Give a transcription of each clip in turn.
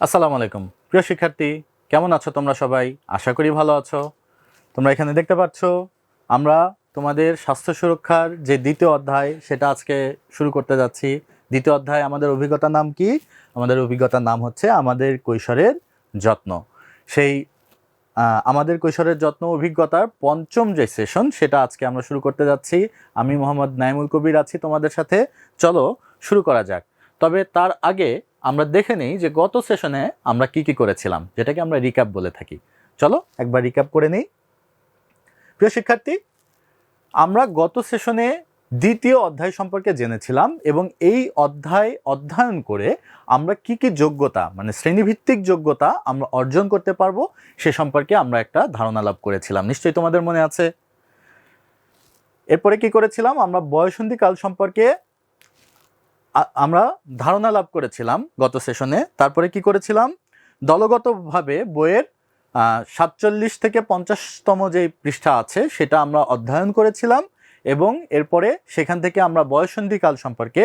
আসসালামু আলাইকুম। প্রিয় শিক্ষার্থী, কেমন আছো তোমরা সবাই? আশা করি ভালো আছো। তোমরা এখানে দেখতে পাচ্ছ, আমরা তোমাদের স্বাস্থ্য সুরক্ষার যে দ্বিতীয় অধ্যায়, সেটা আজকে শুরু করতে যাচ্ছি। দ্বিতীয় অধ্যায়, আমাদের অভিজ্ঞতার নাম কি? আমাদের অভিজ্ঞতার নাম হচ্ছে আমাদের কৈশোরের যত্ন। সেই আমাদের কৈশোরের যত্ন অভিজ্ঞতার পঞ্চম যে সেশন, সেটা আজকে আমরা শুরু করতে যাচ্ছি। আমি মোহাম্মদ নাইমুল কবির আছি তোমাদের সাথে। চলো, শুরু করা যাক। তবে তার আগে আমরা দেখে নিই যে গত সেশনে আমরা কি কি করেছিলাম, যেটাকে আমরা রিক্যাপ বলে থাকি। চলো একবার রিক্যাপ করে নিই। প্রিয় শিক্ষার্থী, আমরা গত সেশনে দ্বিতীয় অধ্যায় সম্পর্কে জেনেছিলাম এবং এই অধ্যায় অধ্যয়ন করে আমরা কি কি যোগ্যতা মানে শ্রেণীভিত্তিক যোগ্যতা আমরা অর্জন করতে পারব, সে সম্পর্কে আমরা একটা ধারণা লাভ করেছিলাম। নিশ্চয়ই তোমাদের মনে আছে। এরপরে কি করেছিলাম? আমরা বয়সন্ধি কাল সম্পর্কে আমরা ধারণা লাভ করেছিলাম গত সেশনে তারপরে কি করেছিলাম? দলগতভাবে বইয়ের সাতচল্লিশ থেকে পঞ্চাশতম যে পৃষ্ঠা আছে, সেটা আমরা অধ্যয়ন করেছিলাম এবং এরপরে সেখান থেকে আমরা বয়সন্ধিকাল সম্পর্কে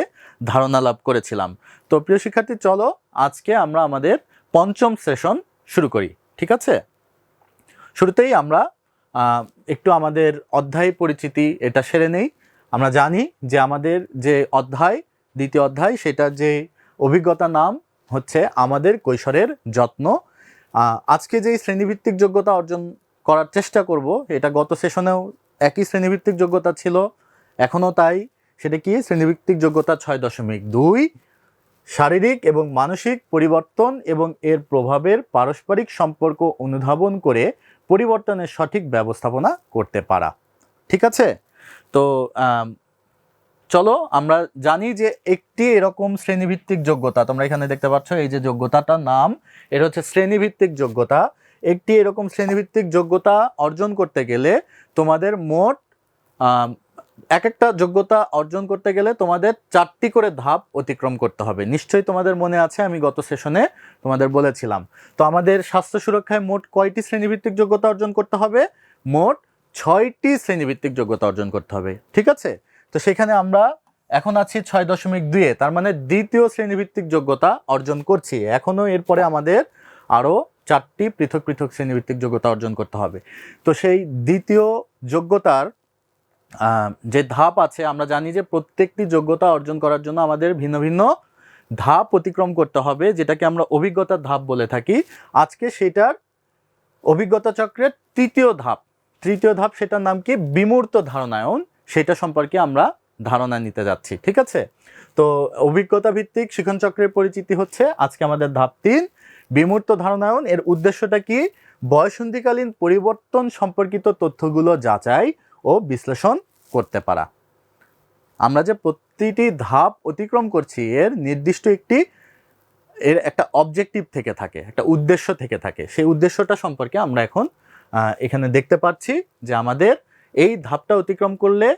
ধারণা লাভ করেছিলাম। তো প্রিয় শিক্ষার্থী, চলো আজকে আমরা আমাদের পঞ্চম সেশন শুরু করি। ঠিক আছে? শুরুতেই আমরা একটু আমাদের অধ্যায় পরিচিতি এটা সেরে নেই। আমরা জানি যে আমাদের যে অধ্যায় দ্বিতীয় অধ্যায়, সেটার যে অভিজ্ঞতা নাম হচ্ছে আমাদের কৈশোরের যত্ন। আজকে যেই শ্রেণীভিত্তিক যোগ্যতা অর্জন করার চেষ্টা করব, এটা গত সেশনেও একই শ্রেণীভিত্তিক যোগ্যতা ছিল, এখনও তাই। সেটা কি? শ্রেণীভিত্তিক যোগ্যতা ছয় দশমিক দুই। শারীরিক এবং মানসিক পরিবর্তন এবং এর প্রভাবের পারস্পরিক সম্পর্ক অনুধাবন করে পরিবর্তনের সঠিক ব্যবস্থাপনা করতে পারা। ঠিক আছে? তো চলো, আমরা জানি যে একটি এরকম শ্রেণীভিত্তিক যোগ্যতা, তোমরা এখানে দেখতে পাচ্ছ এই যে যোগ্যতাটার নাম এটা হচ্ছে শ্রেণীভিত্তিক যোগ্যতা। একটি এরকম শ্রেণীভিত্তিক যোগ্যতা অর্জন করতে গেলে তোমাদের মোট এক একটা যোগ্যতা অর্জন করতে গেলে তোমাদের চারটি করে ধাপ অতিক্রম করতে হবে। নিশ্চয়ই তোমাদের মনে আছে, আমি গত সেশনে তোমাদের বলেছিলাম। তো আমাদের স্বাস্থ্য সুরক্ষায় মোট কয়টি শ্রেণীভিত্তিক যোগ্যতা অর্জন করতে হবে? মোট ছয়টি শ্রেণীভিত্তিক যোগ্যতা অর্জন করতে হবে। ঠিক আছে? তো সেখানে আমরা এখন আছি ছয় দশমিক দুইয়ে তার মানে দ্বিতীয় শ্রেণীভিত্তিক যোগ্যতা অর্জন করছি। এখনও এরপরে আমাদের আরও চারটি পৃথক পৃথক শ্রেণীভিত্তিক যোগ্যতা অর্জন করতে হবে। তো সেই দ্বিতীয় যোগ্যতার যে ধাপ আছে, আমরা জানি যে প্রত্যেকটি যোগ্যতা অর্জন করার জন্য আমাদের ভিন্ন ভিন্ন ধাপ অতিক্রম করতে হবে, যেটাকে আমরা অভিজ্ঞতার ধাপ বলে থাকি। আজকে সেটার অভিজ্ঞতা চক্রের তৃতীয় ধাপ। তৃতীয় ধাপ সেটার নাম কি? বিমূর্ত ধারণায়ন। সেটা সম্পর্কে আমরা ধারণা নিতে যাচ্ছি, ঠিক আছে? তো অভিজ্ঞতা ভিত্তিক শিক্ষণ চক্রের পরিচিতি হচ্ছে আজকে আমাদের ধাপ তিন, বিমূর্ত ধারণায়ন। এর উদ্দেশ্যটা কি? বয়সন্ধিকালীন পরিবর্তন সম্পর্কিত তথ্যগুলো যাচাই ও বিশ্লেষণ করতে পারা। আমরা যে প্রতিটি ধাপ অতিক্রম করছি, এর নির্দিষ্ট একটি, এর একটা অবজেক্টিভ থেকে থাকে, একটা উদ্দেশ্য থেকে থাকে। সেই উদ্দেশ্যটা সম্পর্কে আমরা এখন এখানে দেখতে পাচ্ছি যে আমাদের এই ধাপটা অতিক্রম করলে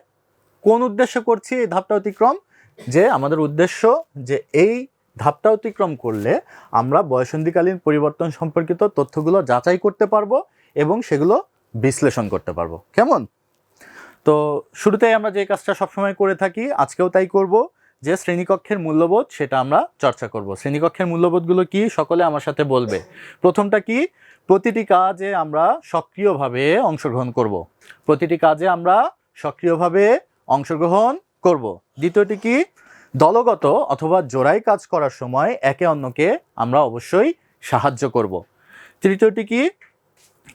কোন উদ্দেশ্য করছি এই ধাপটা অতিক্রম? যে আমাদের উদ্দেশ্য যে এই ধাপটা অতিক্রম করলে আমরা বয়সন্ধিকালীন পরিবর্তন সম্পর্কিত তথ্যগুলো যাচাই করতে পারব এবং সেগুলো বিশ্লেষণ করতে পারব। কেমন? তো শুরুতেই আমরা যে কাজটা সবসময় করে থাকি, আজকেও তাই করব যে শ্রেণীকক্ষের মূল্যবোধ সেটা আমরা চর্চা করব। শ্রেণীকক্ষের মূল্যবোধগুলো কি? সকলে আমার সাথে বলবে। প্রথমটা কি? প্রতিটি কাজে আমরা সক্রিয়ভাবে অংশগ্রহণ করব। প্রতিটি কাজে আমরা সক্রিয়ভাবে অংশগ্রহণ করব। দ্বিতীয়টি কি? দলগত অথবা জোড়াই কাজ করার সময় একে অন্যকে আমরা অবশ্যই সাহায্য করব। তৃতীয়টি কি?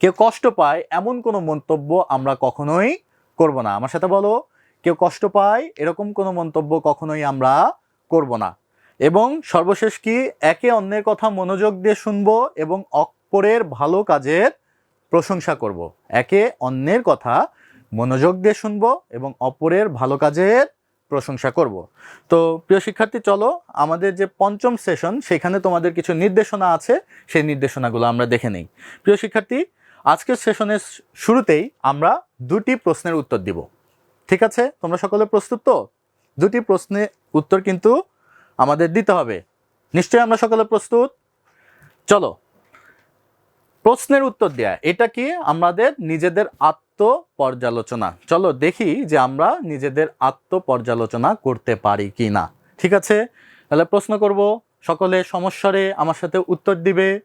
কেউ কষ্ট পায় এমন কোনো মন্তব্য আমরা কখনোই করব না। আমার সাথে বলো, কেউ কষ্ট পায় এরকম কোনো মন্তব্য কখনোই আমরা করব না। এবং সর্বশেষ কি? একে অন্যের কথা মনোযোগ দিয়ে শুনব এবং অপরের ভালো কাজের প্রশংসা করব। একে অন্যের কথা মনোযোগ দিয়ে শুনব এবং অপরের ভালো কাজের প্রশংসা করব। তো প্রিয় শিক্ষার্থী, চলো আমাদের যে পঞ্চম সেশন, সেখানে তোমাদের কিছু নির্দেশনা আছে, সেই নির্দেশনাগুলো আমরা দেখে নেই। প্রিয় শিক্ষার্থী, আজকের সেশনের শুরুতেই আমরা দুটি প্রশ্নের উত্তর দিব। ঠিক আছে? তোমরা সকলে প্রস্তুত তো? দুটি প্রশ্নের উত্তর কিন্তু আমাদের দিতে হবে। নিশ্চয়ই আমরা সকলে প্রস্তুত? চলো। প্রশ্নের উত্তর দেয়া। এটা কি আমাদের নিজেদের আত্ম পর্যালোচনা চলো দেখি যে আমরা নিজেদের আত্ম পর্যালোচনা করতে পারি কি না ঠিক আছে? তাহলে প্রশ্ন করব, সকলে সমস্যারে আমার সাথে উত্তর দিবে।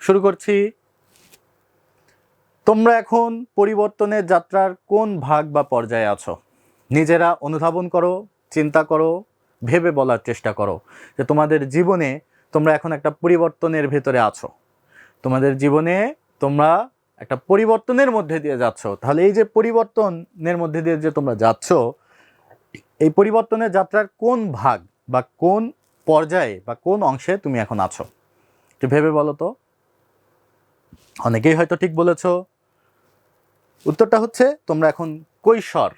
শুরু করছি। তোমরা এখন পরিবর্তনের যাত্রার কোন ভাগ বা পর্যায়ে আছো? নিজেরা অনুধাবন করো, চিন্তা করো, ভেবে বলার চেষ্টা করো যে তোমাদের জীবনে তোমরা এখন একটা পরিবর্তনের ভেতরে আছো। তোমাদের জীবনে তোমরা একটা পরিবর্তনের মধ্যে দিয়ে যাচ্ছ। তাহলে এই যে পরিবর্তনের মধ্যে দিয়ে যে তোমরা যাচ্ছ, এই পরিবর্তনের যাত্রার কোন ভাগ বা কোন পর্যায়ে বা কোন অংশে তুমি এখন আছো? একটু ভেবে বলো তো। অনেকেই হয়তো ঠিক বলেছ। উত্তরটা হচ্ছে, তোমরা এখন কৈশোর।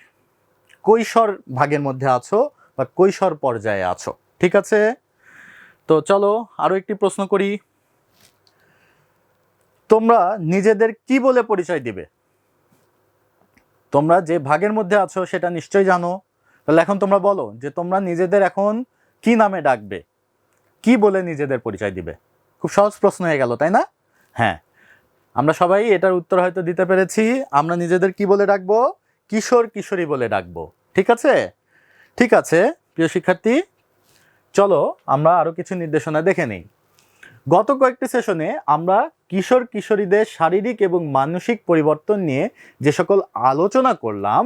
কৈশোর ভাগের মধ্যে আছো বা কৈশোর পর্যায়ে আছো। ঠিক আছে? তো চলো আরও একটি প্রশ্ন করি। তোমরা নিজেদের কি বলে পরিচয় দিবে? তোমরা যে ভাগের মধ্যে আছো সেটা নিশ্চয়ই জানো। তাহলে এখন তোমরা বলো যে তোমরা নিজেদের এখন কি নামে ডাকবে? কি বলে নিজেদের পরিচয় দিবে? খুব সহজ প্রশ্ন হয়ে গেল, তাই না? হ্যাঁ। আমরা সবাই এটার উত্তর হয়তো দিতে পেরেছি। আমরা নিজেদের কি বলে ডাকবো? কিশোর কিশোরী বলে ডাকবো। ঠিক আছে? ঠিক আছে, প্রিয় শিক্ষার্থী। চলো আমরা আরও কিছু নির্দেশনা দেখে নিই। গত কয়েকটি সেশনে আমরা কিশোর কিশোরীদের শারীরিক এবং মানসিক পরিবর্তন নিয়ে যে সকল আলোচনা করলাম,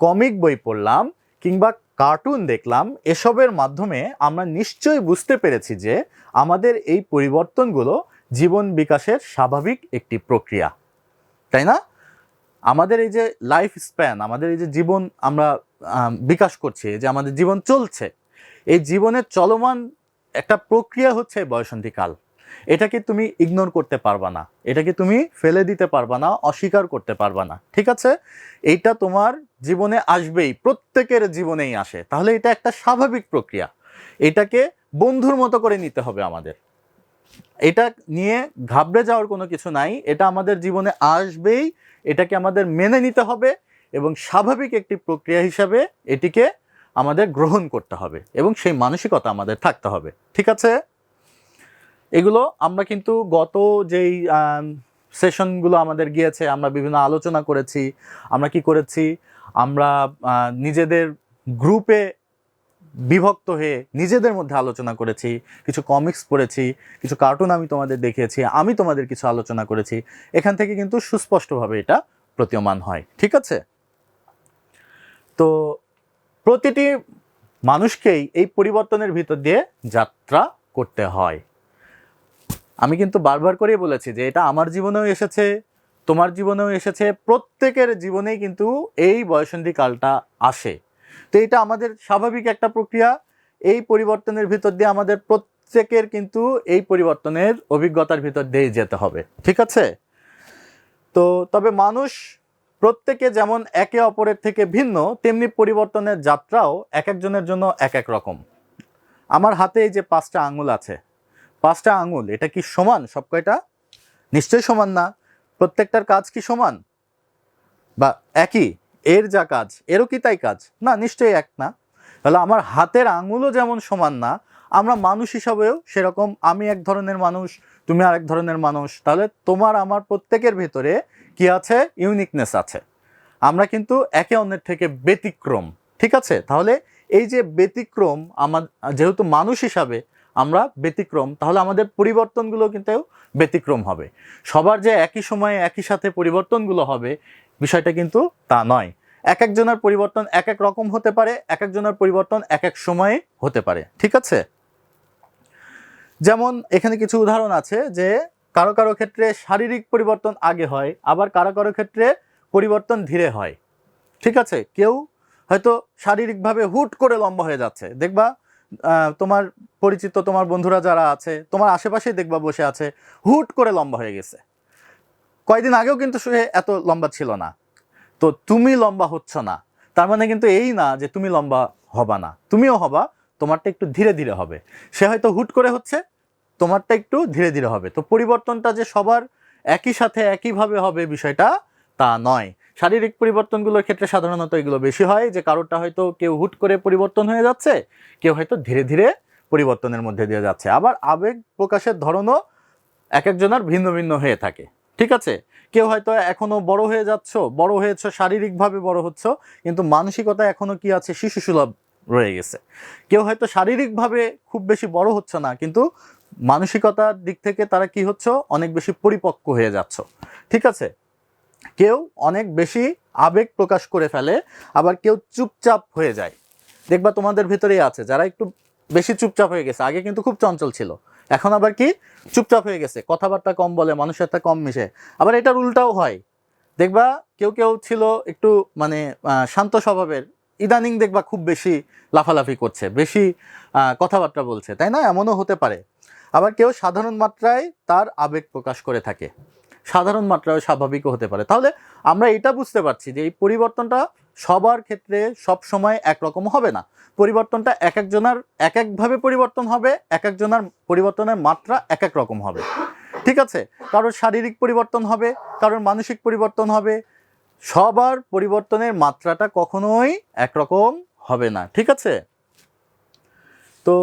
কমিক বই পড়লাম, কিংবা কার্টুন দেখলাম, এসবের মাধ্যমে আমরা নিশ্চয়ই বুঝতে পেরেছি যে আমাদের এই পরিবর্তনগুলো জীবন বিকাশের স্বাভাবিক একটি প্রক্রিয়া। তাই না? আমাদের এই যে লাইফ স্প্যান আমাদের এই যে জীবন আমরা বিকাশ করছি, যে আমাদের জীবন চলছে, এই জীবনের চলমান একটা প্রক্রিয়া হচ্ছে বয়সন্ধিকাল। এটাকে তুমি ইগনোর করতে পারবা না। এটাকে তুমি ফেলে দিতে পারবা না, অস্বীকার করতে পারবা না। ঠিক আছে? এইটা তোমার জীবনে আসবেই, প্রত্যেকের জীবনেই আসে। তাহলে এটা একটা স্বাভাবিক প্রক্রিয়া। এটাকে বন্ধুর মতো করে নিতে হবে আমাদের। এটা নিয়ে ঘাবড়ে যাওয়ার কোনো কিছু নাই। এটা আমাদের জীবনে আসবেই, এটাকে আমাদের মেনে নিতে হবে এবং স্বাভাবিক একটি প্রক্রিয়া হিসাবে এটিকে আমাদের গ্রহণ করতে হবে এবং সেই মানসিকতা আমাদের থাকতে হবে। ঠিক আছে? এগুলো আমরা কিন্তু গত যেই সেশনগুলো আমাদের গিয়েছে, আমরা বিভিন্ন আলোচনা করেছি, আমরা কি করেছি, আমরা নিজেদের গ্রুপে বিভক্ত হয়ে নিজেদের মধ্যে আলোচনা করেছি, কিছু কমিক্স পড়েছি, কিছু কার্টুন আমি তোমাদের দেখিয়েছি, আমি তোমাদের কিছু আলোচনা করেছি, এখান থেকে কিন্তু সুস্পষ্টভাবে এটা প্রতীয়মান হয়, ঠিক আছে? তো প্রতিটি মানুষকেই এই পরিবর্তনের ভিতর দিয়ে যাত্রা করতে হয়। আমি কিন্তু বারবার করেই বলেছি যে এটা আমার জীবনেও এসেছে, তোমার জীবনেও এসেছে, প্রত্যেকের জীবনেই কিন্তু এই বয়সন্ধি কালটা আসে। তো এটা আমাদের স্বাভাবিক একটা প্রক্রিয়া। এই পরিবর্তনের ভিতর দিয়ে আমাদের প্রত্যেকের কিন্তু এই পরিবর্তনের অভিজ্ঞতার ভিতর দিয়ে যেতে হবে। ঠিক আছে? তো তবে মানুষ প্রত্যেকে যেমন একে অপরের থেকে ভিন্ন, তেমনি পরিবর্তনের যাত্রাও এক একজনের জন্য এক এক রকম। আমার হাতে এই যে পাঁচটা আঙুল আছে পাঁচটা আঙুল, এটা কি সমান? সব কয়টা? নিশ্চয়ই সমান না। প্রত্যেকটার কাজ কি সমান? বা একই? এর যা কাজ, এরও কি তাই কাজ? না, নিশ্চয়ই এক না। তাহলে আমার হাতের আঙুলও যেমন সমান না, আমরা মানুষ হিসাবেও সেরকম, আমি এক ধরনের মানুষ, তুমি আরেক ধরনের মানুষ। তাহলে তোমার আমার প্রত্যেকের ভেতরে কি আছে? ইউনিকনেস আছে। আমরা কিন্তু একে অন্যের থেকে ব্যতিক্রম, ঠিক আছে? তাহলে এই যে ব্যতিক্রম, আমার, যেহেতু মানুষ হিসাবে আমরা ব্যতিক্রম, তাহলে আমাদের পরিবর্তনগুলো কিন্তু ব্যতিক্রম হবে। সবার যে একই সময়ে একই সাথে পরিবর্তনগুলো হবে, বিষয়টা কিন্তু তা নয়। এক একজনের পরিবর্তন এক এক রকম হতে পারে, এক একজনের পরিবর্তন এক এক সময়ে হতে পারে। ঠিক আছে? যেমন এখানে কিছু উদাহরণ আছে যে, কারও কারও ক্ষেত্রে শারীরিক পরিবর্তন আগে হয়, আবার কারও কারও ক্ষেত্রে পরিবর্তন ধীরে হয়। ঠিক আছে? কেউ হয়তো শারীরিকভাবে হুট করে লম্বা হয়ে যাচ্ছে। দেখবা তোমার পরিচিত, তোমার বন্ধুরা যারা আছে, তোমার আশেপাশেই দেখবা বসে আছে, হুট করে লম্বা হয়ে গেছে। কয়দিন আগেও কিন্তু সে এত লম্বা ছিল না। তো তুমি লম্বা হচ্ছ না। তার মানে কিন্তু এই না যে তুমি লম্বা হবা না। তুমিও হবা, তোমারটা একটু ধীরে ধীরে হবে। সে হয়তো হুট করে হচ্ছে, তোমারটা একটু ধীরে ধীরে হবে। তো পরিবর্তনটা যে সবার একই সাথে একইভাবে হবে বিষয়টা তা নয়। শারীরিক পরিবর্তনগুলোর ক্ষেত্রে সাধারণত এগুলো বেশি হয়, যে কারোরটা হয়তো কেউ হুট করে পরিবর্তন হয়ে যাচ্ছে, কেউ হয়তো ধীরে ধীরে পরিবর্তনের মধ্যে দিয়ে যাচ্ছে। আবার আবেগ প্রকাশের ধরনও এক একজনের ভিন্ন ভিন্ন হয়ে থাকে, ঠিক আছে? কেউ হয়তো এখনও বড় হয়ে যাচ্ছ, বড় হয়েছ, শারীরিকভাবে বড় হচ্ছ, কিন্তু মানসিকতা এখনও কি আছে শিশু সুলভ রয়ে গেছে। কেউ হয়তো শারীরিকভাবে খুব বেশি বড় হচ্ছে না, কিন্তু মানসিকতার দিক থেকে তারা কি হচ্ছে, অনেক বেশি পরিপক্ক হয়ে যাচ্ছ, ঠিক আছে? কেউ অনেক বেশি আবেগ প্রকাশ করে ফেলে, আবার কেউ চুপচাপ হয়ে যায়। দেখবা তোমাদের ভিতরেই আছে, যারা একটু বেশি চুপচাপ হয়ে গেছে। আগে কিন্তু খুব চঞ্চল ছিল, এখন আবার কি? চুপচাপ হয়ে গেছে, কথাবার্তা কম বলে, মানুষের সাথে কম মিশে। আবার এটার উল্টাও হয়। দেখবা কেউ কেউ ছিল একটু মানে শান্ত স্বভাবের। ইদানিং দেখবা খুব বেশি লাফালাফি করছে, বেশি কথাবার্তা বলছে, তাই না? এমনও হতে পারে। আবার কেউ সাধারণ মাত্রায় তার আবেগ প্রকাশ করে থাকে। সাধারণ মাত্রায় স্বাভাবিকও হতে পারে। তাহলে আমরা এটা বুঝতে পারছি যে এই পরিবর্তনটা সবার ক্ষেত্রে সব সময় একরকম হবে না। পরিবর্তনটা এক একজনের এক একভাবে পরিবর্তন হবে এক একজনের পরিবর্তনের মাত্রা এক এক রকম হবে। ঠিক আছে? কারোর শারীরিক পরিবর্তন হবে, কারোর মানসিক পরিবর্তন হবে। সবার পরিবর্তনের মাত্রাটা কখনোই একরকম হবে না। ঠিক আছে? তো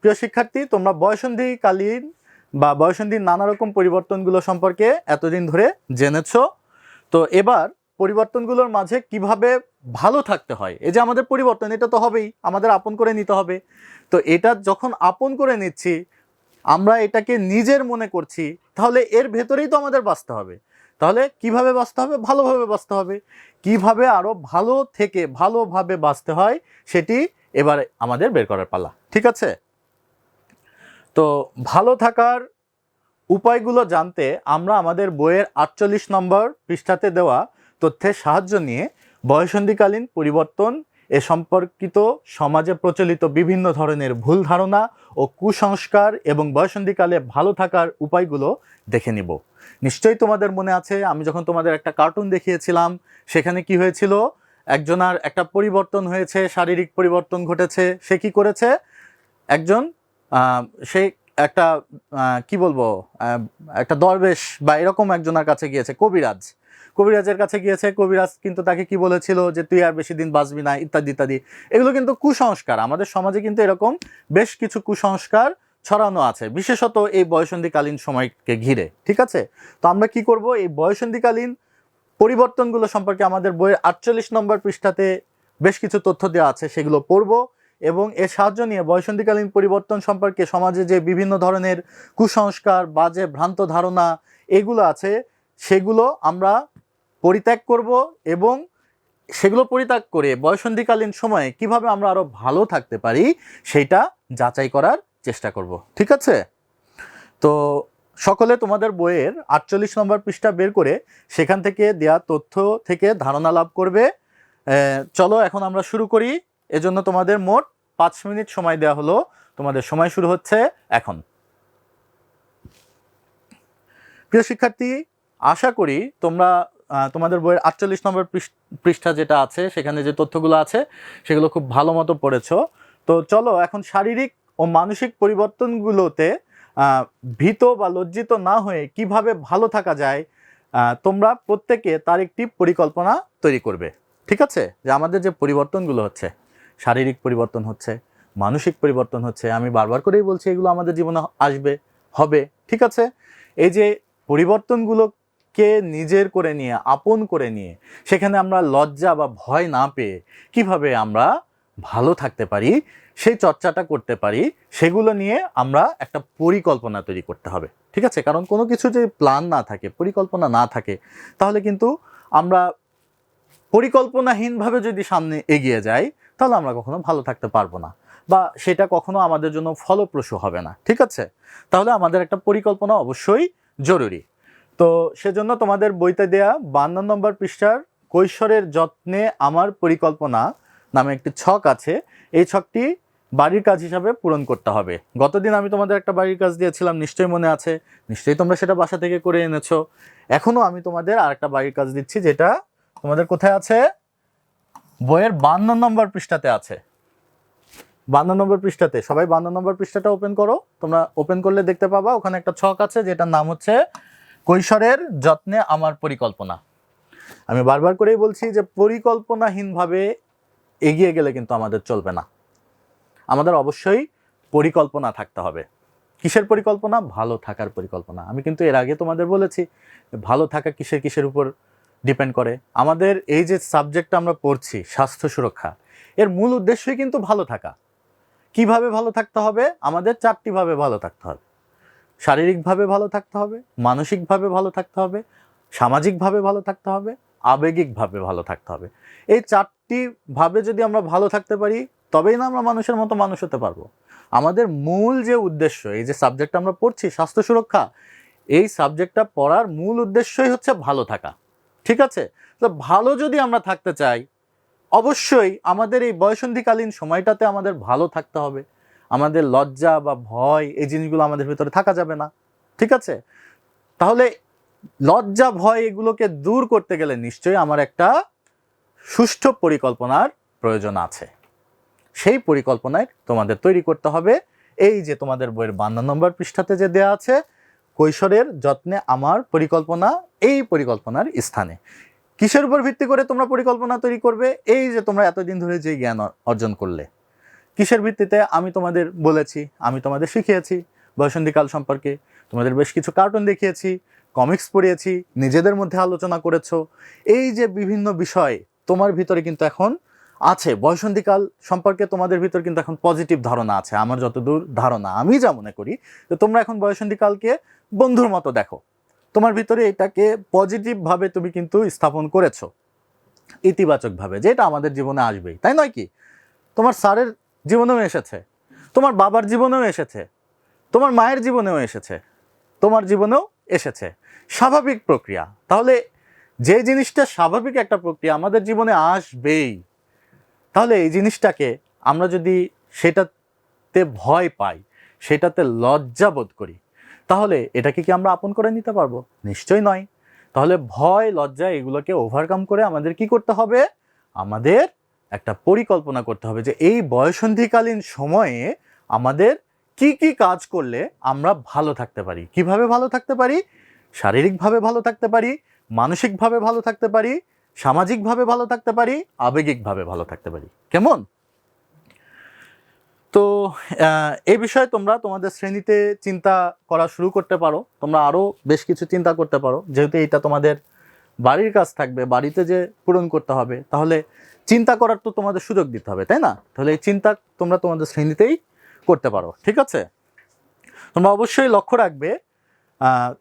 প্রিয় শিক্ষার্থী, তোমরা বয়সন্ধিকালীন বা বয়সন্ধির নানা রকম পরিবর্তনগুলো সম্পর্কে এতদিন ধরে জেনেছো? তো এবার পরিবর্তনগুলোর মাঝে কীভাবে ভালো থাকতে হয়? এই যে আমাদের পরিবর্তন, এটা তো হবেই, আমাদের আপন করে নিতে হবে। তো এটা যখন আপন করে নিচ্ছি, আমরা এটাকে নিজের মনে করছি, তাহলে এর ভেতরেই তো আমাদের বাঁচতে হবে। তাহলে কীভাবে বাঁচতে হবে? ভালোভাবে বাঁচতে হবে। কীভাবে আরও ভালো থেকে ভালোভাবে বাঁচতে হয়, সেটি এবারে আমাদের বের করার পালা। ঠিক আছে? তো ভালো থাকার উপায়গুলো জানতে আমরা আমাদের বইয়ের আটচল্লিশ নম্বর পৃষ্ঠাতে দেওয়া তথ্যের সাহায্য নিয়ে বয়সন্ধিকালীন পরিবর্তন এ সম্পর্কিত সমাজে প্রচলিত বিভিন্ন ধরনের ভুল ধারণা ও কুসংস্কার এবং বয়সন্ধিকালে ভালো থাকার উপায়গুলো দেখে নিব। নিশ্চয়ই তোমাদের মনে আছে, আমি যখন তোমাদের একটা কার্টুন দেখিয়েছিলাম, সেখানে কি হয়েছিল? একজনার একটা পরিবর্তন হয়েছে, শারীরিক পরিবর্তন ঘটেছে, সে কি করেছে? একজন সে একটা কি বলব একটা দরবেশ বা এরকম একজনের কাছে গিয়েছে, কবিরাজ। কবিরাজের কাছে গিয়েছে, কবিরাজ কিন্তু তাকে কি বলেছিল যে তুই আর বেশি দিন বাঁচবি না, ইত্যাদি ইত্যাদি। এগুলো কিন্তু কুসংস্কার। আমাদের সমাজে কিন্তু এরকম বেশ কিছু কুসংস্কার ছড়ানো আছে, বিশেষত এই বয়সন্ধিকালীন সময়কে ঘিরে, ঠিক আছে? তো আমরা কি করব? এই বয়সন্ধিকালীন পরিবর্তনগুলো সম্পর্কে আমাদের বইয়ের আটচল্লিশ নম্বর পৃষ্ঠাতে বেশ কিছু তথ্য দেওয়া আছে, সেগুলো পড়ব। এবং এর সাহায্য নিয়ে বয়সন্ধিকালীন পরিবর্তন সম্পর্কে সমাজে যে বিভিন্ন ধরনের কুসংস্কার, বাজে ভ্রান্ত ধারণা এগুলো আছে, সেগুলো আমরা পরিত্যাগ করব এবং সেগুলো পরিত্যাগ করে বয়সন্ধিকালীন সময়ে কীভাবে আমরা আরও ভালো থাকতে পারি সেইটা যাচাই করার চেষ্টা করব। ঠিক আছে? তো সকলে তোমাদের বইয়ের আটচল্লিশ নম্বর পৃষ্ঠা বের করে সেখান থেকে দেয়া তথ্য থেকে ধারণা লাভ করবে। চলো এখন আমরা শুরু করি। এজন্য তোমাদের মোট পাঁচ মিনিট সময় দেওয়া হলো। তোমাদের সময় শুরু হচ্ছে এখন। প্রিয় শিক্ষার্থী, আশা করি তোমরা তোমাদের বইয়ের আটচল্লিশ নম্বর পৃষ্ঠ- যেটা আছে, সেখানে যে তথ্যগুলো আছে, সেগুলো খুব ভালো মতো পড়েছো। তো চলো, এখন শারীরিক ও মানসিক পরিবর্তনগুলোতে ভীত বা লজ্জিত না হয়ে কীভাবে ভালো থাকা যায় তোমরা প্রত্যেকে তার একটি পরিকল্পনা তৈরি করবে। ঠিক আছে? যে আমাদের যে পরিবর্তনগুলো হচ্ছে। শারীরিক পরিবর্তন হচ্ছে, মানসিক পরিবর্তন হচ্ছে, আমি বারবার করেই বলছি এগুলো আমাদের জীবনে আসবে, হবে, ঠিক আছে? এই যে পরিবর্তনগুলোকে নিজের করে নিয়ে, আপন করে নিয়ে, সেখানে আমরা লজ্জা বা ভয় না পেয়ে কীভাবে আমরা ভালো থাকতে পারি, সেই চর্চাটা করতে পারি, সেগুলো নিয়ে আমরা একটা পরিকল্পনা তৈরি করতে হবে, ঠিক আছে? কারণ কোনো কিছু যে প্ল্যান না থাকে, পরিকল্পনা না থাকে, তাহলে কিন্তু আমরা পরিকল্পনাহীনভাবে যদি সামনে এগিয়ে যাই তাহলে আমরা কখনো ভালো থাকতে পারব না বা সেটা কখনো আমাদের জন্য ফলপ্রসূ হবে না, ঠিক আছে? তাহলে আমাদের একটা পরিকল্পনা অবশ্যই জরুরি। তো সেজন্য তোমাদের বইতে দেয়া বান্ন নম্বর পৃষ্ঠার কৈশোরের যত্নে আমার পরিকল্পনা নামে একটি ছক আছে। এই ছকটি বাড়ির কাজ হিসাবে পূরণ করতে হবে। গতদিন আমি তোমাদের একটা বাড়ির কাজ দিয়েছিলাম, নিশ্চয়ই মনে আছে, নিশ্চয়ই তোমরা সেটা বাসা থেকে করে এনেছো। এখনও আমি তোমাদের আরেকটা বাড়ির কাজ দিচ্ছি, যেটা তোমাদের কোথায় আছে? বইয়ের বান্ন নম্বর পৃষ্ঠাতে আছে। বান্ন নম্বর পৃষ্ঠাতে, সবাই বান্ন নম্বর পৃষ্ঠাটা ওপেন করো। তোমরা ওপেন করলে দেখতে পাবা, ওখানে একটা ছক আছে, যেটার নাম হচ্ছে কৈশোরের যত্নে আমার পরিকল্পনা। আমি বারবার করেই বলছি যে পরিকল্পনাহীনভাবে এগিয়ে গেলে কিন্তু আমাদের চলবে না। আমাদের অবশ্যই পরিকল্পনা থাকতে হবে। কিসের পরিকল্পনা? ভালো থাকার পরিকল্পনা। আমি কিন্তু এর আগে তোমাদের বলেছি, ভালো থাকা কিসের কিসের উপর ডিপেন্ড করে। আমাদের এই যে সাবজেক্টটা আমরা পড়ছি, স্বাস্থ্য সুরক্ষা, এর মূল উদ্দেশ্যই কিন্তু ভালো থাকা। কীভাবে ভালো থাকতে হবে? আমাদের চারটিভাবে ভালো থাকতে হবে। শারীরিকভাবে ভালো থাকতে হবে, মানসিকভাবে ভালো থাকতে হবে, সামাজিকভাবে ভালো থাকতে হবে, আবেগিকভাবে ভালো থাকতে হবে। এই চারটি ভাবে যদি আমরা ভালো থাকতে পারি, তবেই না আমরা মানুষের মতো মানুষ হতে পারব। আমাদের মূল যে উদ্দেশ্য, এই যে সাবজেক্টটা আমরা পড়ছি, স্বাস্থ্য সুরক্ষা, এই সাবজেক্টটা পড়ার মূল উদ্দেশ্যই হচ্ছে ভালো থাকা। ঠিক আছে? তো ভালো যদি আমরা থাকতে চাই, অবশ্যই আমাদের এই বয়সন্ধিকালীন সময়টাতে আমাদের ভালো থাকতে হবে। আমাদের লজ্জা বা ভয় এই জিনিসগুলো আমাদের ভিতরে থাকা যাবে না। ঠিক আছে? তাহলে লজ্জা, ভয় এগুলোকে দূর করতে গেলে নিশ্চয়ই আমার একটা সুষ্ঠু পরিকল্পনার প্রয়োজন আছে। সেই পরিকল্পনায় তোমাদের তৈরি করতে হবে। এই যে তোমাদের বইয়ের বান্ন নম্বর পৃষ্ঠাতে যে দেয়া আছে কৈশোরের যত্নে আমার পরিকল্পনা, এই পরিকল্পনার স্থানে। কিসের উপর ভিত্তি করে তোমরা পরিকল্পনা তৈরি করবে? এই যে তোমরা এতদিন ধরে যে জ্ঞান অর্জন করলে। কিসের ভিত্তিতে আমি তোমাদের বলেছি, আমি তোমাদের শিখিয়েছি বয়সন্ধিকাল সম্পর্কে। তোমাদের বেশ কিছু কার্টুন দেখিয়েছি কমিক্স পড়িয়েছি, নিজেদের মধ্যে আলোচনা করেছ। এই যে বিভিন্ন বিষয় তোমার ভিতরে কিন্তু এখন আছে, বয়সন্ধিকাল সম্পর্কে তোমাদের ভিতর কিন্তু এখন পজিটিভ ধারণা আছে, আমার যতদূর ধারণা আমি যা মনে করি যে তোমরা এখন বয়সন্ধিকালকে বন্ধুর মতো দেখো, তোমার ভিতরে এটাকে পজিটিভভাবে তুমি কিন্তু স্থাপন করেছ ইতিবাচকভাবে যেটা আমাদের জীবনে আসবেই, তাই নয় কি? তোমার স্যারের জীবনেও এসেছে, তোমার বাবার জীবনেও এসেছে, তোমার মায়ের জীবনেও এসেছে, তোমার জীবনেও এসেছে, স্বাভাবিক প্রক্রিয়া, তাহলে যে জিনিসটা স্বাভাবিক একটা প্রক্রিয়া আমাদের জীবনে আসবেই তাহলে এই জিনিসটাকে আমরা যদি সেটাতে ভয় পাই, সেটাতে লজ্জা বোধ করি, তাহলে এটাকে কি আমরা আপন করে নিতে পারব? নিশ্চয়ই নয়। তাহলে ভয়, লজ্জা এগুলোকে ওভারকাম করে আমাদের কি করতে হবে? আমাদের একটা পরিকল্পনা করতে হবে যে এই বয়সন্ধিকালীন সময়ে আমাদের কি কি কাজ করলে আমরা ভালো থাকতে পারি? কীভাবে ভালো থাকতে পারি? শারীরিকভাবে ভালো থাকতে পারি? মানসিকভাবে ভালো থাকতে পারি? সামাজিকভাবে ভালো থাকতে পারি, আবেগিকভাবে ভালো থাকতে পারি। কেমন? তো এই বিষয়ে তোমরা তোমাদের শ্রেণীতে চিন্তা করা শুরু করতে পারো। তোমরা আরও বেশ কিছু চিন্তা করতে পারো। যেহেতু এটা তোমাদের বাড়ির কাজ থাকবে, বাড়িতে যে পূরণ করতে হবে, তাহলে চিন্তা করার তো তোমাদের সুযোগ দিতে হবে, তাই না? তাহলে এই চিন্তা তোমরা তোমাদের শ্রেণীতেই করতে পারো, ঠিক আছে? তোমরা অবশ্যই লক্ষ্য রাখবে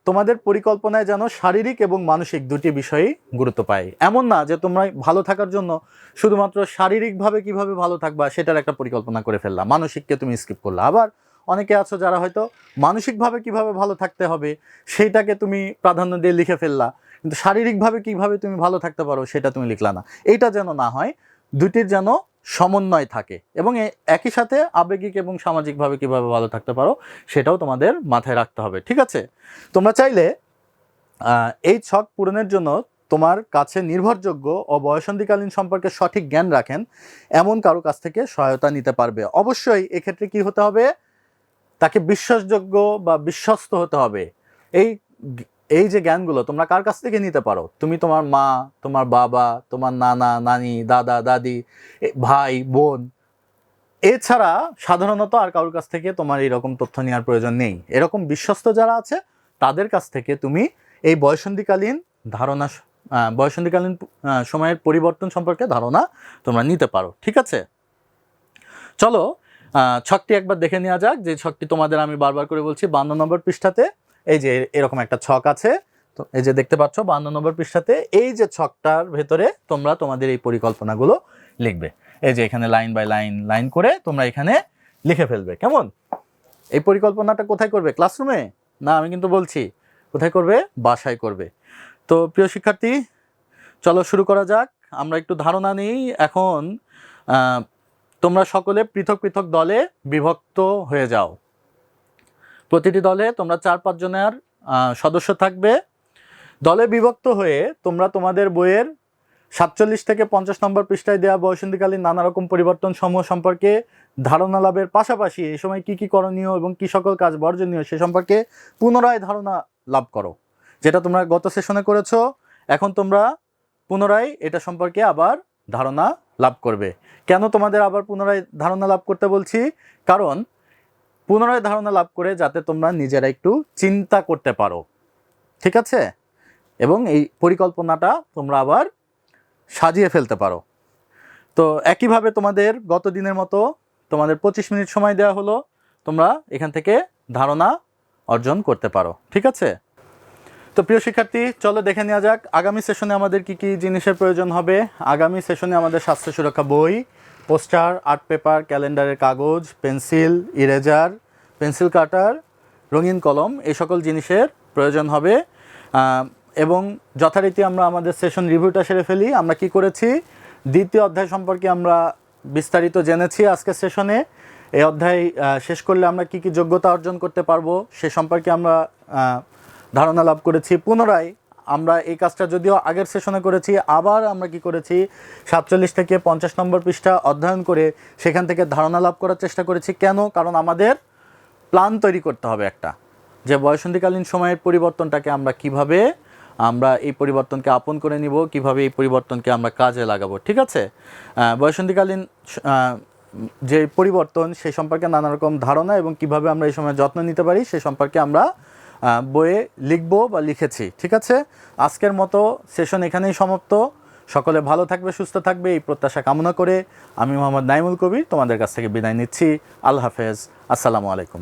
তোমাদের পরিকল্পনায় যেন শারীরিক এবং মানসিক দুটি বিষয়ই গুরুত্ব পায়। এমন না যে তোমরা ভালো থাকার জন্য শুধুমাত্র শারীরিকভাবে কীভাবে ভালো থাকবা সেটার একটা পরিকল্পনা করে ফেললা। মানসিককে তুমি স্কিপ করলা। আবার অনেকে আছো যারা হয়তো মানসিকভাবে কীভাবে ভালো থাকতে হবে সেইটাকে তুমি প্রাধান্য দিয়ে লিখে ফেললা, কিন্তু শারীরিকভাবে কীভাবে তুমি ভালো থাকতে পারো সেটা তুমি লিখলা না। এইটা যেন না হয়, দুটির যেন সমন্বয় থাকে এবং একই সাথে আবেগিক এবং সামাজিকভাবে কীভাবে ভালো থাকতে পারো সেটাও তোমাদের মাথায় রাখতে হবে, ঠিক আছে? তোমরা চাইলে এই ছক পূরণের জন্য তোমার কাছে নির্ভরযোগ্য ও বয়সন্ধিকালীন সম্পর্কে সঠিক জ্ঞান রাখেন, এমন কারও কাছ থেকে সহায়তা নিতে পারবে। অবশ্যই এক্ষেত্রে কি হতে হবে? তাকে বিশ্বাসযোগ্য বা বিশ্বস্ত হতে হবে। এই এই যে জ্ঞানগুলো তোমরা কার কাছ থেকে নিতে পারো? তুমি তোমার মা, তোমার বাবা, তোমার নানা, নানি, দাদা, দাদি ভাই, বোন। এছাড়া সাধারণত আর কারোর কাছ থেকে তোমার এরকম তথ্য নেওয়ার প্রয়োজন নেই। এরকম বিশ্বস্ত যারা আছে, তাদের কাছ থেকে তুমি এই বয়সন্ধিকালীন ধারণা বয়সন্ধিকালীন সময়ের পরিবর্তন সম্পর্কে ধারণা তোমরা নিতে পারো। ঠিক আছে? চলো ছকটি একবার দেখে নেওয়া যাক। যে ছকটি তোমাদের আমি বারবার করে বলছি, বান্ন নম্বর পৃষ্ঠাতে এই যে এরকম একটা ছক আছে, তো এই যে দেখতে পাচ্ছ বান্ন নম্বর পৃষ্ঠাতে এই যে ছকটার ভেতরে তোমরা তোমাদের এই পরিকল্পনাগুলো লিখবে। এই যে এখানে লাইন বাই লাইন লাইন করে তোমরা এখানে লিখে ফেলবে। কেমন? এই পরিকল্পনাটা কোথায় করবে? ক্লাসরুমে? না, আমি কিন্তু বলছি, কোথায় করবে? বাসায় করবে। তো প্রিয় শিক্ষার্থী, চলো শুরু করা যাক। আমরা একটু ধারণা নিই, এখন তোমরা সকলে পৃথক পৃথক দলে বিভক্ত হয়ে যাও। প্রতিটি দলে তোমরা চার, পাঁচ জনের সদস্য থাকবে। দলে বিভক্ত হয়ে তোমরা তোমাদের বইয়ের সাতচল্লিশ থেকে পঞ্চাশ নম্বর পৃষ্ঠায় দেওয়া বয়সন্ধিকালীন নানা রকম পরিবর্তন সমূহ সম্পর্কে ধারণা লাভের পাশাপাশি এই সময় কি কি করণীয় এবং কি সকল কাজ বর্জনীয় সে সম্পর্কে পুনরায় ধারণা লাভ করো, যেটা তোমরা গত সেশনে করেছ। এখন তোমরা পুনরায় এটা সম্পর্কে আবার ধারণা লাভ করবে। কেন তোমাদের আবার পুনরায় ধারণা লাভ করতে বলছি? কারণ পুনরায় ধারণা লাভ করে যাতে তোমরা নিজেরা একটু চিন্তা করতে পারো। ঠিক আছে? এবং এই পরিকল্পনাটা তোমরা আবার সাজিয়ে ফেলতে পারো। তো একইভাবে তোমাদের গত দিনের মতো তোমাদের পঁচিশ মিনিট সময় দেওয়া হলো, তোমরা এখান থেকে ধারণা অর্জন করতে পারো। ঠিক আছে? তো প্রিয় শিক্ষার্থী, চলো দেখে নেওয়া যাক, আগামী সেশনে আমাদের কি কি জিনিসের প্রয়োজন হবে। আগামী সেশনে আমাদের স্বাস্থ্য সুরক্ষা বই, পোস্টার, আর্ট পেপার, ক্যালেন্ডারের কাগজ, পেন্সিল, ইরেজার পেন্সিল কাটার, রঙিন কলম, এই সকল জিনিসের প্রয়োজন হবে। এবং যথারীতি আমরা আমাদের সেশন রিভিউটা সেরে ফেলি। আমরা কি করেছি? দ্বিতীয় অধ্যায় সম্পর্কে আমরা বিস্তারিত জেনেছি আজকের সেশনে। এই অধ্যায় শেষ করলে আমরা কি কি যোগ্যতা অর্জন করতে পারব সে সম্পর্কে আমরা ধারণা লাভ করেছি। পুনরায় আমরা এই কাজটা যদিও আগের সেশনে করেছি, আবার আমরা কি করেছি? সাতচল্লিশ থেকে পঞ্চাশ নম্বর পৃষ্ঠা অধ্যয়ন করে সেখান থেকে ধারণা লাভ করার চেষ্টা করেছি। কেন? কারণ আমাদের প্ল্যান তৈরি করতে হবে একটা, যে বয়সন্ধিকালীন সময়ের পরিবর্তনটাকে আমরা কীভাবে, আমরা এই পরিবর্তনকে আপন করে নিব, কীভাবে এই পরিবর্তনকে আমরা কাজে লাগাবো, ঠিক আছে? বয়সন্ধিকালীন যে পরিবর্তন সেই সম্পর্কে নানা রকম ধারণা এবং কীভাবে আমরা এই সময় যত্ন নিতে পারি, সে সম্পর্কে আমরা বইয়ে লিখব বা লিখেছি, ঠিক আছে? আজকের মতো সেশন এখানেই সমাপ্ত। সকলে ভালো থাকবে, সুস্থ থাকবে, এই প্রত্যাশা কামনা করে আমি মোহাম্মদ নাইমুল কবির তোমাদের কাছ থেকে বিদায় নিচ্ছি। আল্লাহ হাফেজ। আসসালামু আলাইকুম।